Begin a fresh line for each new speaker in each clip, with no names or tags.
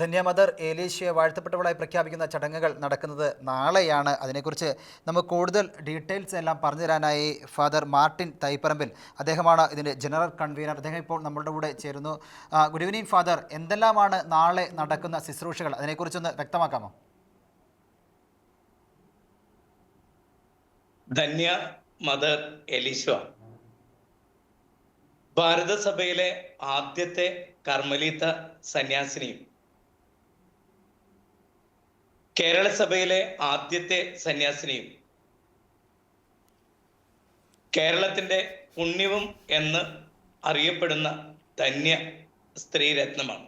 ധന്യമദർ ഏലീശയെ വാഴ്ത്തപ്പെട്ടവളായി പ്രഖ്യാപിക്കുന്ന ചടങ്ങുകൾ നടക്കുന്നത് നാളെയാണ്. അതിനെക്കുറിച്ച് നമുക്ക് കൂടുതൽ ഡീറ്റെയിൽസ് എല്ലാം പറഞ്ഞു തരാനായി ഫാദർ മാർട്ടിൻ തൈപ്പറമ്പിൽ അദ്ദേഹമാണ് ഇതിന്റെ ജനറൽ കൺവീനർ. അദ്ദേഹം ഇപ്പോൾ നമ്മളുടെ കൂടെ ചേരുന്നു. Good evening father. എന്തെല്ലാമാണ് നാളെ നടക്കുന്ന ശുശ്രൂഷകൾ? അതിനെക്കുറിച്ചൊന്ന് വ്യക്തമാക്കാമോ?
ധന്യ മദർ എലിശ്വ ഭാരതസഭയിലെ ആദ്യത്തെ കർമ്മലീത്ത സന്യാസിനിയും കേരള സഭയിലെ ആദ്യത്തെ സന്യാസിനിയും കേരളത്തിന്റെ പുണ്യവും എന്ന് അറിയപ്പെടുന്ന ധന്യ സ്ത്രീരത്നമാണ്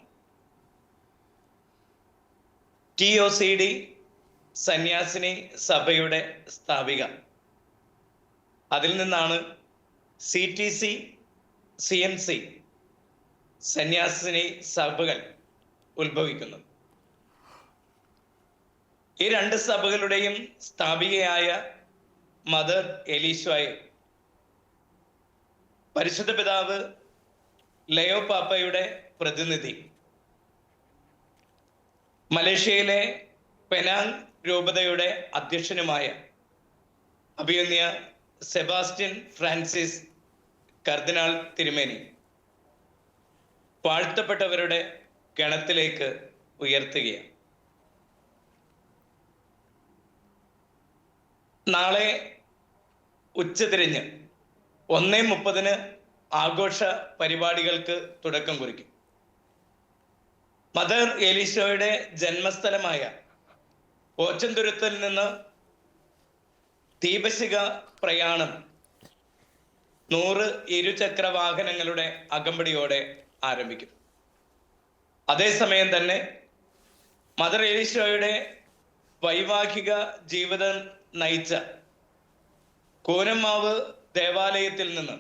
ടി ഒ സി ഡി സന്യാസിനി സഭയുടെ സ്ഥാപിക. അതിൽ നിന്നാണ് C T C C M C സന്യാസിനി സഭകൾ ഉത്ഭവിക്കുന്നത്. ഈ രണ്ട് സഭകളുടെയും സ്ഥാപികയായ മദർ എലീശോയെ പരിശുദ്ധ പിതാവ് ലയോ പാപ്പയുടെ പ്രതിനിധി. മലേഷ്യയിലെ പെനാങ് രൂപതയുടെ അധ്യക്ഷനുമായ അഭിയന്യ സെബാസ്റ്റ്യൻ ഫ്രാൻസിസ് കർദിനാൾ തിരുമേനി വാഴ്ത്തപ്പെട്ടവരുടെ ഗണത്തിലേക്ക് ഉയർത്തുകയാണ്. നാളെ ഉച്ചതിരിഞ്ഞ് ഒന്നേ മുപ്പതിന് ആഘോഷ പരിപാടികൾക്ക് തുടക്കം കുറിക്കും. മദർ എലീശോയുടെ ജന്മസ്ഥലമായ ഓച്ചന്തുരുത്തിൽ നിന്ന് ദീപശിക പ്രയാണം നൂറ് ഇരുചക്ര വാഹനങ്ങളുടെ അകമ്പടിയോടെ ആരംഭിക്കും. അതേസമയം തന്നെ മദർ എലീശോയുടെ വൈവാഹിക ജീവിതം നയിച്ച കോരമാവ് ദേവാലയത്തിൽ നിന്ന്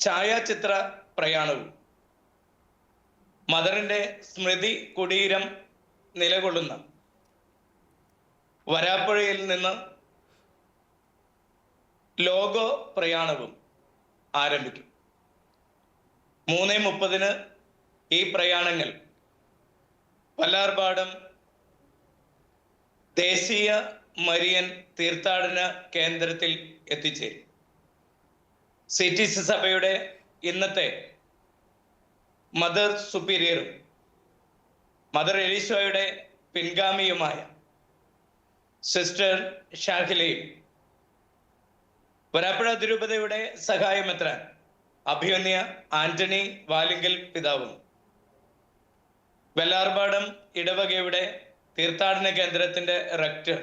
ഛായാചിത്ര പ്രയാണവും മദറിന്റെ സ്മൃതി കുടീരം നിലകൊള്ളുന്ന വരാപ്പുഴയിൽ നിന്ന് ലോഗോ പ്രയാണവും ആരംഭിക്കും. മൂന്ന് മുപ്പതിന് ഈ പ്രയാണങ്ങൾ വല്ലാർപാടം ദേശീയ മരിയൻ തീർത്ഥാടന കേന്ദ്രത്തിൽ എത്തിച്ചേരും. സി ടി സി സഭയുടെ ഇന്നത്തെ മദർ സുപ്പീരിയറും മദർ എലീശോയുടെ പിൻഗാമിയുമായ സിസ്റ്റർ ഷാഹിലയും വരാപ്പുഴ അതിരൂപതയുടെ സഹായമെത്രാൻ അഭിമന്യ ആന്റണി വാലിങ്കൽ പിതാവും. വെല്ലാർപാടം ഇടവകയുടെ തീർത്ഥാടന കേന്ദ്രത്തിന്റെ റക്ടർ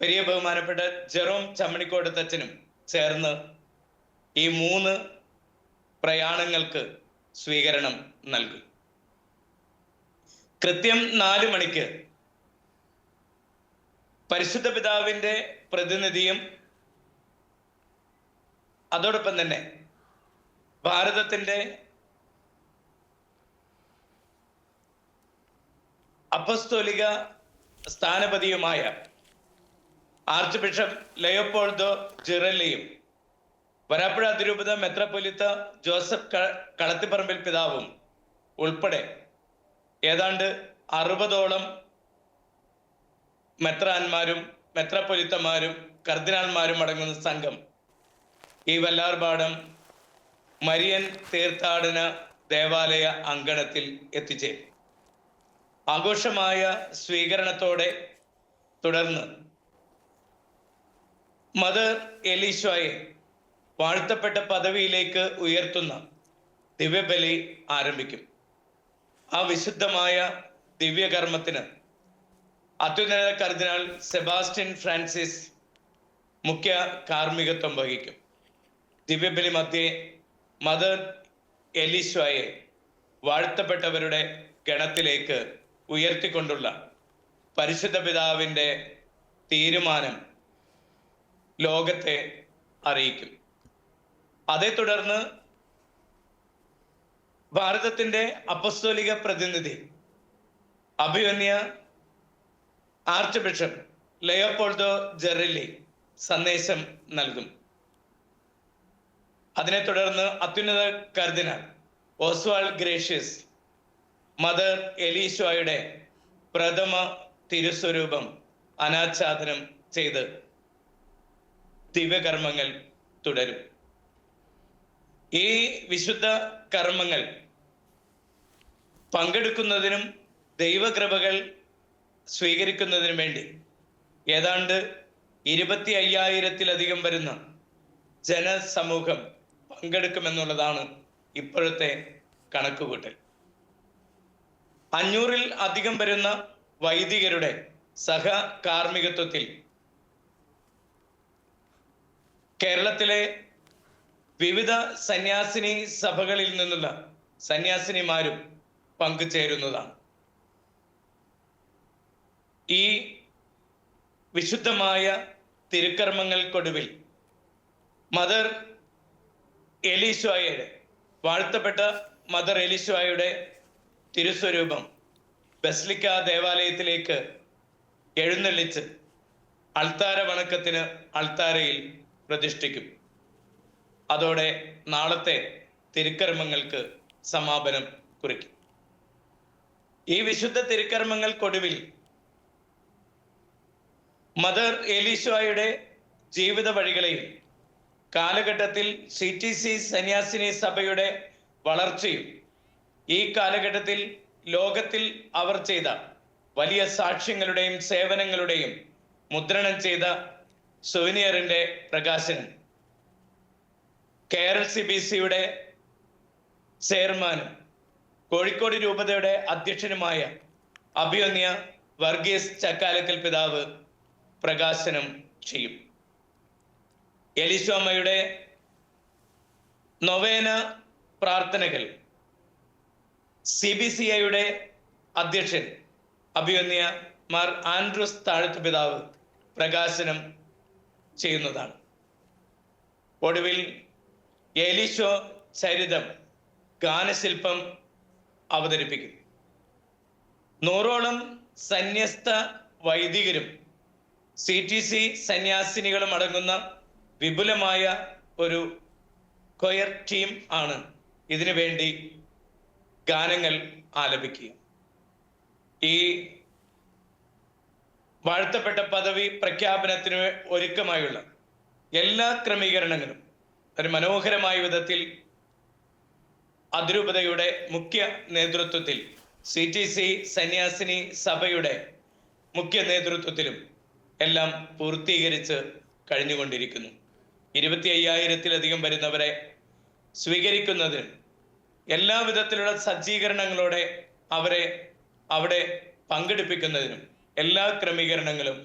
പെരിയ ബഹുമാനപ്പെട്ട ജെറോം ചമ്മണിക്കോട് തച്ചനും ചേർന്ന് ഈ മൂന്ന് പ്രയാണങ്ങൾക്ക് സ്വീകരണം നൽകും. കൃത്യം നാല് മണിക്ക് പരിശുദ്ധ പിതാവിന്റെ പ്രതിനിധിയും അതോടൊപ്പം തന്നെ ഭാരതത്തിന്റെ അപ്പസ്തോലിക സ്ഥാനപതിയുമായ ആർച്ച് ബിഷപ്പ് ലയോപോൾദോ ജിറലിയും വരാപ്പുഴ അതിരൂപത മെത്രപ്പൊലിത്ത ജോസഫ് കളത്തിപ്പറമ്പിൽ പിതാവും ഉൾപ്പെടെ ഏതാണ്ട് അറുപതോളം മെത്രാന്മാരും മെത്രപ്പൊലിത്തമാരും കർദിനാന്മാരും അടങ്ങുന്ന സംഘം ഈ വല്ലാർപാടം മരിയൻ തീർത്ഥാടന ദേവാലയ അങ്കണത്തിൽ എത്തിച്ചേരും. ആഘോഷമായ സ്വീകരണത്തോടെ തുടർന്ന് മദർ എലീശോയെ വാഴ്ത്തപ്പെട്ട പദവിയിലേക്ക് ഉയർത്തുന്ന ദിവ്യബലി ആരംഭിക്കും. ആ വിശുദ്ധമായ ദിവ്യകർമ്മത്തിന് അത്യുന്നത കർദിനാൾ സെബാസ്റ്റ്യൻ ഫ്രാൻസിസ് മുഖ്യ കാർമ്മികത്വം വഹിക്കും. ദിവ്യബലി മധ്യേ മദർ എലീശോയെ വാഴ്ത്തപ്പെട്ടവരുടെ ഗണത്തിലേക്ക് ഉയർത്തിക്കൊണ്ടുള്ള പരിശുദ്ധ പിതാവിന്റെ തീരുമാനം ലോകത്തെ അറിയിക്കും. അതേ തുടർന്ന് ഭാരതത്തിന്റെ അപ്പസ്തോലിക പ്രതിനിധി അഭിമന്യ ആർച്ച് ബിഷപ്പ് ലയോപോൾഡോ ജെറില്ലി സന്ദേശം നൽകും. അതിനെ തുടർന്ന് അത്യുന്നത കർദിനാൾ ഓസ്വാൾ ഗ്രേഷ്യസ് മദർ എലീശോയുടെ പ്രഥമ തിരുസ്വരൂപം അനാച്ഛാദനം ചെയ്ത് ദിവ്യകർമ്മങ്ങൾ തുടരും. ഈ വിശുദ്ധ കർമ്മങ്ങൾ പങ്കെടുക്കുന്നതിനും ദൈവകൃപകൾ സ്വീകരിക്കുന്നതിനും വേണ്ടി ഏതാണ്ട് ഇരുപത്തി അയ്യായിരത്തിലധികം വരുന്ന ജനസമൂഹം പങ്കെടുക്കുമെന്നുള്ളതാണ് ഇപ്പോഴത്തെ കണക്കുകൂട്ടൽ. അഞ്ഞൂറിൽ അധികം വരുന്ന വൈദികരുടെ സഹ കാർമ്മികത്വത്തിൽ കേരളത്തിലെ വിവിധ സന്യാസിനി സഭകളിൽ നിന്നുള്ള സന്യാസിനിമാരും പങ്കുചേരുന്നതാണ്. ഈ വിശുദ്ധമായ തിരുക്കർമ്മങ്ങൾക്കൊടുവിൽ മദർ എലീശോയുടെ വാഴ്ത്തപ്പെട്ട മദർ എലീശോയുടെ തിരുസ്വരൂപം. ബസ്ലിക്ക ദേവാലയത്തിലേക്ക് എഴുന്നള്ളിച്ച് അൾത്താര വണക്കത്തിന് അൾത്താരയിൽ പ്രതിഷ്ഠിക്കും. അതോടെ നാളത്തെ തിരുക്കർമ്മങ്ങൾക്ക് സമാപനം കുറിക്കും. ഈ വിശുദ്ധ തിരുക്കർമ്മങ്ങൾക്കൊടുവിൽ മദർ എലീശോയുടെ ജീവിത വഴികളെയും കാലഘട്ടത്തിൽ സി ടി സി സന്യാസിനി സഭയുടെ വളർച്ചയും ഈ കാലഘട്ടത്തിൽ ലോകത്തിൽ അവർ ചെയ്ത വലിയ സാക്ഷ്യങ്ങളുടെയും സേവനങ്ങളുടെയും മുദ്രണം ചെയ്ത സുവിനിയറിന്റെ പ്രകാശനം. കെ ആർ സി ബി സിയുടെ ചെയർമാനും കോഴിക്കോട് രൂപതയുടെ അധ്യക്ഷനുമായ അഭിയന്യ വർഗീസ് ചക്കാലക്കൽ പിതാവ് പ്രകാശനം ചെയ്യും. എലിസോമയുടെ നൊവേന പ്രാർത്ഥനകൾ സി ബി സി ഐയുടെ അധ്യക്ഷൻ അഭിയന്യ മാർ ആൻഡ്രൂസ് താഴത്ത് പിതാവ് പ്രകാശനം ചെയ്യുന്നതാണ്. ഒടുവിൽ എലിശോ ചരിതം ഗാനശില്പം അവതരിപ്പിക്കും. നൂറോളം സന്യസ്ത വൈദികരും സി ടി സി സന്യാസിനികളും അടങ്ങുന്ന വിപുലമായ ഒരു കൊയർ ടീം ആണ് ഇതിനു വേണ്ടി ഗാനങ്ങൾ ആലപിക്കുക. ഈ വാഴ്ത്തപ്പെട്ട പദവി പ്രഖ്യാപനത്തിന് ഒരുക്കമായുള്ള എല്ലാ ക്രമീകരണങ്ങളും ഒരു മനോഹരമായ വിധത്തിൽ അതിരൂപതയുടെ മുഖ്യ നേതൃത്വത്തിൽ സി ടി സി സന്യാസിനി സഭയുടെ മുഖ്യ നേതൃത്വത്തിലും എല്ലാം പൂർത്തീകരിച്ച് കഴിഞ്ഞുകൊണ്ടിരിക്കുന്നു. ഇരുപത്തി അയ്യായിരത്തിലധികം വരുന്നവരെ സ്വീകരിക്കുന്നതിന് എല്ലാ വിധത്തിലുള്ള സജ്ജീകരണങ്ങളോടെ അവരെ അവിടെ പങ്കെടുപ്പിക്കുന്നതിനും എല്ലാ ക്രമീകരണങ്ങളും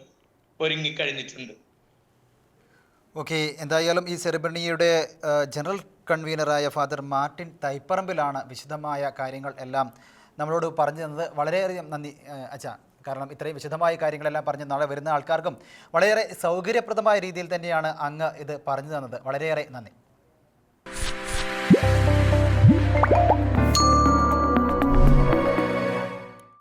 ഒരുങ്ങിക്കഴിഞ്ഞിട്ടുണ്ട്
ഓക്കെ എന്തായാലും ഈ സെറിബണിയുടെ ജനറൽ കൺവീനറായ ഫാദർ മാർട്ടിൻ തൈപ്പറമ്പിലാണ് വിശദമായ കാര്യങ്ങൾ എല്ലാം നമ്മളോട് പറഞ്ഞു തന്നത്. വളരെയധികം നന്ദി അച്ഛ. കാരണം ഇത്രയും വിശദമായ കാര്യങ്ങളെല്ലാം പറഞ്ഞ് നാളെ വരുന്ന ആൾക്കാർക്കും വളരെയേറെ സൗകര്യപ്രദമായ രീതിയിൽ തന്നെയാണ് അങ്ങ് ഇത് പറഞ്ഞു തന്നത്. വളരെയേറെ നന്ദി.